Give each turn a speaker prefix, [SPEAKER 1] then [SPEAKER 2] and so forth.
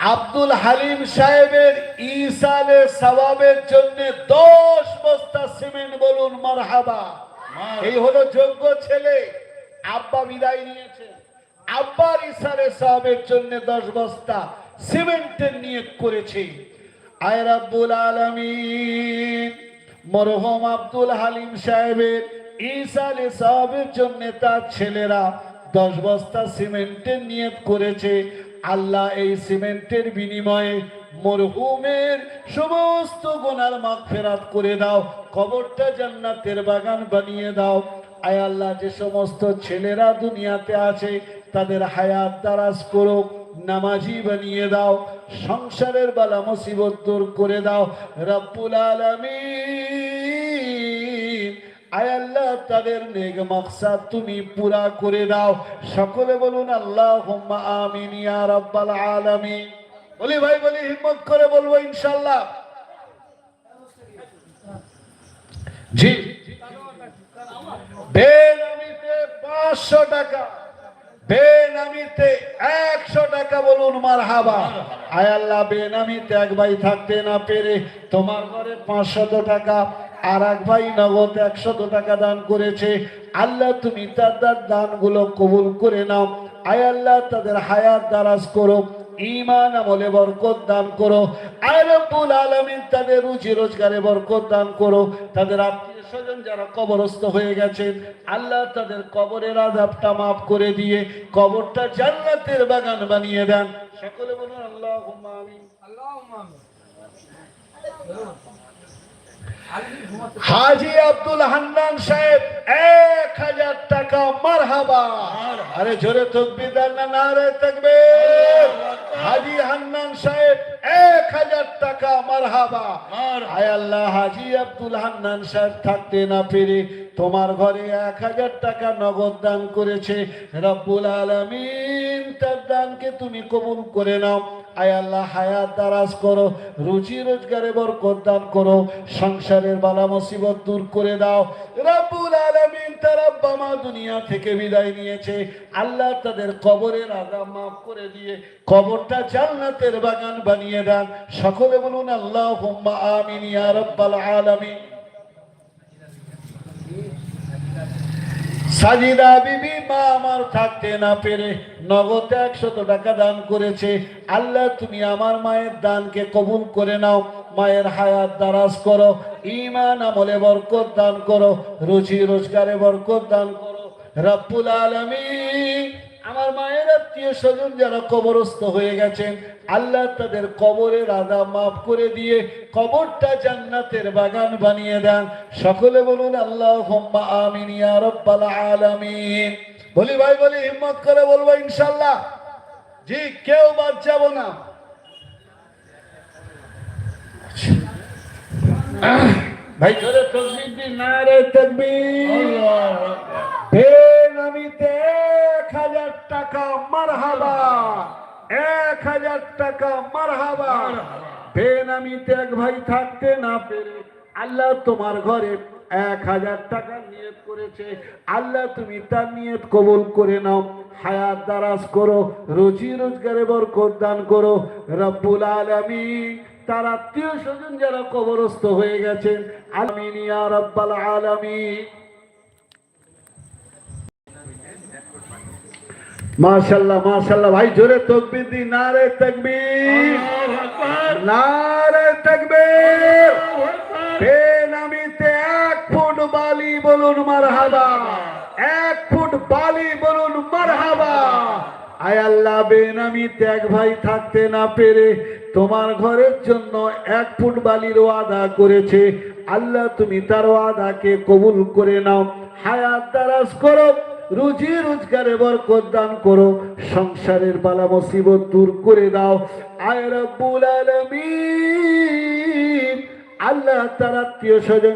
[SPEAKER 1] আব্দুল হালিম সাহেবের ইসালে সওয়াবের জন্য দশ বস্তা সিমেন্ট বলুন মারহাবা। এই হলো যোগ্য ছেলে। আব্বা বিদায় নিয়েছে। আব্বার ইসালে সওয়াবের জন্য দশ বস্তা সিমেন্টের নিয়োগ করেছে। আয় রাব্বুল আলামিন। মরহম আব্দুল হালিম সাহেবের ইসালে সওয়াবের জন্য তার ছেলেরা দশ বস্তা সিমেন্টের নিয়োগ করেছে। আল্লাহ এই সিমেন্টের বিনিময়ে মরহুমের সমস্ত গোনার মাগ ফেরাত করে দাও, কবরটা জান্নাতের বাগান বানিয়ে দাও। আয় আল্লাহ, যে সমস্ত ছেলেরা দুনিয়াতে আছে, তাদের হায়াত দারাজ করো নামাজি বানিয়ে দাও, সংসারের বালা মুসিবত দূর করে দাও। রব্বুল আলামিন। আয় তাদের নেক মাকসাদ তুমি পুরা করে দাও। সকলে বলুন আল্লাহ আমিন ইয়া রাব্বাল আলামিন। বলি ভাই, বলি, হিম্মত করে বলব ইনশাআল্লাহ। জি। বেনামিতে পাঁচশো টাকা, বেনামিতে একশো টাকা বলুন মার হাবা আয় আল্লাহ, বেনামিতে এক ভাই থাকতে না পেরে তোমার ঘরে পাঁচশত টাকা। আর এক ভাই নগদ একশত টাকা দান করেছে। আল্লাহ, তুমি তাদের দানগুলো কবুল করে নাও। আয় আল্লাহ, তাদের হায়াত দারাজ করো ইমান আমলে বরকত দান করো। আয় রব্বুল তাদের রুজি রোজগারে বরকত দান করো। তাদের আত্মীয় স্বজন যারা কবরস্থ হয়ে গেছেন, আল্লাহ তাদের কবরের আযাবটা মাফ করে দিয়ে কবরটা জান্নাতের বাগান বানিয়ে দেন। সকলে বলুন আল্লাহুম্মা আমিন। হাজি আব্দুল হান্নান সাহেব এক হাজার টাকা মারহাবা। আরে জোরে তকবির না নারে থাকবে হাজি হান্নান সাহেব এক হাজার টাকা মারহাবা। আয় আল্লাহ হাজি আব্দুল হান্নান সাহেব থাকতে না পেরে তোমার ঘরে এক হাজার টাকা নগদ দান করেছে। রব্বুল আলামিন, তার দানকে তুমি কবুল করে নাও। আয় আল্লাহ, হায়াত দারাজ করো রুচি রোজগারে বরকত দান করো, সংসারের বালা মুসিবত দূর করে দাও। রব্বুল আলামিন তার আব্বা মা দুনিয়া থেকে বিদায় নিয়েছে। আল্লাহ তাদের কবরের আগাম মাফ করে দিয়ে কবরটা জান্নাতের বাগান বানিয়ে দেন। সকলে বলুন আল্লাহ আমিন ইয়া রাব্বাল আলামিন। সাজিদা বিবি মা আমার থাকতে না পেরে নগদ একশত টাকা দান করেছে। আল্লাহ, তুমি আমার মায়ের দানকে কবুল করে নাও। মায়ের হায়াত দারাজ করো ইমান আমলে বরকত দান করো রুচি রোজগারে বরকত দান করো। রব্বুল আলামিন। আমার মায়ের আত্মীয় স্বজন যারা কবরস্থ হয়ে গেছেন আল্লাহ তাদের কবরের আদা মাফ করে দিয়ে কবরটা জান্নাতের বাগান বানিয়ে দেন। সকলে বলুন আল্লাহ আমিন আলামিন। বলি ভাই বলি হিম্মত করে বলব ইনশাল্লাহ জি কেউ বাদ যাব না। ভাই জোরে তকবীর দিন নারে তকবীর। বেনামিতে এক হাজার টাকা মারহাবা। এক হাজার টাকা মারহাবা। বেনামিতে এক ভাই থাকতে না পেরে আল্লাহ তোমার ঘরে এক হাজার টাকা নিয়ত করেছে। আল্লাহ তুমি তার নিয়ত কবুল করে নাও। হায়াত দারাজ করো, রুজি রোজগারে বরকত দান করো। রব্বুল আলামিন, তার আত্মীয় স্বজন যারা কবরস্থ হয়ে গেছেন আলমিন ইয়া রাব্বাল আলামিন। মাশাল্লাহ মাশাল্লাহ ভাই জোরে তকবির দি নারে তকবীর। নারে তকবীর। বেনামিতে এক ফুট বালি বলুন মারহাবা। এক ফুট বালি বলুন মারহাবা। আয় আল্লাহ বেনামিতে এক ভাই থাকতে না পেরে তোমার ঘরের জন্য এক ফুট বালির ওয়াদা করেছে। আল্লাহ তুমি তার ওয়াদাকে কবুল করে নাও। হায়াত দারাজ করো। রুজি রোজগারে বরকত দান করো, সংসারের বালা মুসিবত দূর করে দাও। আয় রব্বুল আলামিন। আল্লাহ তার আত্মীয় স্বজন